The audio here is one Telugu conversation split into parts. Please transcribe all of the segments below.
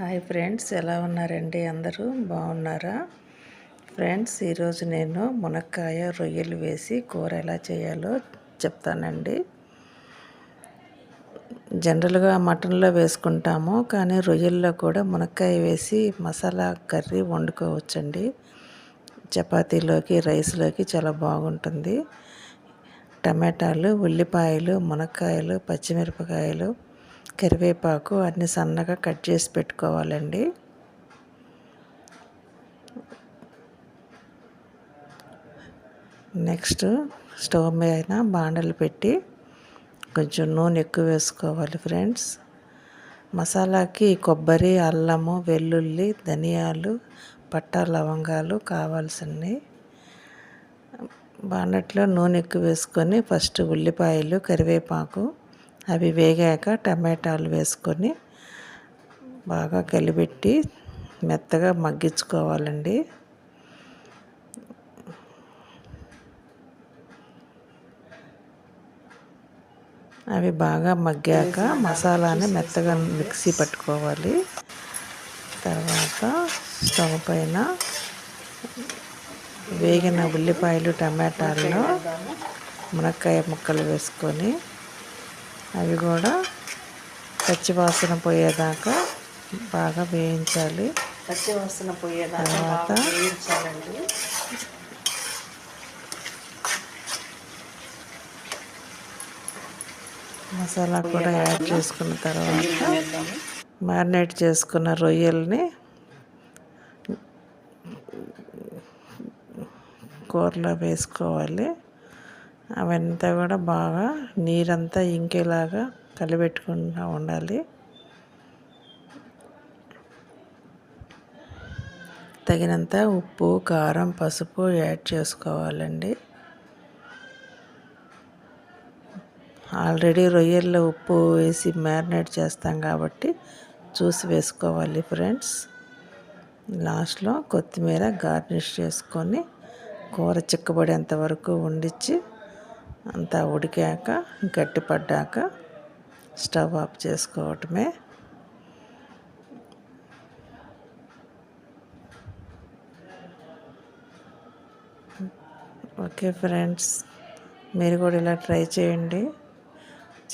హాయ్ ఫ్రెండ్స్ ఎలా ఉన్నారండి అందరూ? బాగున్నారా? ఫ్రెండ్స్ ఈరోజు నేను మునక్కాయ రొయ్యలు వేసి కూర ఎలా చేయాలో చెప్తానండి. జనరల్గా మటన్లో వేసుకుంటాము కానీ రొయ్యల్లో కూడా మునక్కాయ వేసి మసాలా కర్రీ వండుకోవచ్చండి. చపాతీలోకి రైస్లోకి చాలా బాగుంటుంది. టమాటాలు ఉల్లిపాయలు మునక్కాయలు పచ్చిమిరపకాయలు కరివేపాకు అన్ని సన్నగా కట్ చేసి పెట్టుకోవాలండి. నెక్స్ట్ స్టవ్ మీద బాండలు పెట్టి కొంచెం నూనె ఎక్కువ వేసుకోవాలి ఫ్రెండ్స్. మసాలాకి కొబ్బరి అల్లము వెల్లుల్లి ధనియాలు పట్టా లవంగాలు కావాల్సినవి. బాండట్లో నూనె ఎక్కువ వేసుకొని ఫస్ట్ ఉల్లిపాయలు కరివేపాకు అవి వేగాక టమాటాలు వేసుకొని బాగా కలిపెట్టి మెత్తగా మగ్గించుకోవాలండి. అవి బాగా మగ్గాక మసాలాని మెత్తగా మిక్సీ పట్టుకోవాలి. తర్వాత స్టవ్ పైన వేగిన ఉల్లిపాయలు టమాటాలను మునక్కాయ ముక్కలు వేసుకొని అవి కూడా పచ్చివాసన పోయేదాకా బాగా వేయించాలి. పచ్చివాసన పోయేదాకా తర్వాత వేయించాలండి. మసాలా కూడా యాడ్ చేసుకున్న తర్వాత మ్యారినేట్ చేసుకున్న రొయ్యల్ని కూరలో వేసుకోవాలి. అవంతా కూడా బాగా నీరంతా ఇంకేలాగా కలిపెట్టుకుంటూ ఉండాలి. తగినంత ఉప్పు కారం పసుపు యాడ్ చేసుకోవాలండి. ఆల్రెడీ రొయ్యల్లో ఉప్పు వేసి మ్యారినేట్ చేస్తాం కాబట్టి చూసి వేసుకోవాలి ఫ్రెండ్స్. లాస్ట్లో కొత్తిమీర గార్నిష్ చేసుకొని కూర చిక్కబడేంత వరకు వండించి అంతా ఉడికాక గట్టిపడ్డాక స్టవ్ ఆఫ్ చేసుకోవటమే. ఓకే ఫ్రెండ్స్ మీరు కూడా ఇలా ట్రై చేయండి.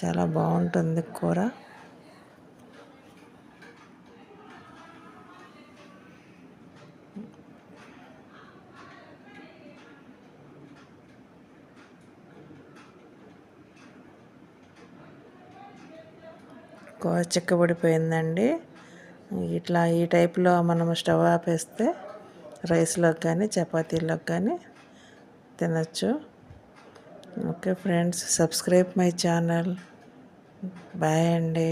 చాలా బాగుంటుంది కూర. ఎక్కువ చిక్కబడిపోయిందండి ఇట్లా ఈ టైప్లో మనం స్టవ్ ఆపేస్తే రైస్లోకి కానీ చపాతీలోకి కానీ తినచ్చు. Okay friends subscribe my channel. Bye అండి.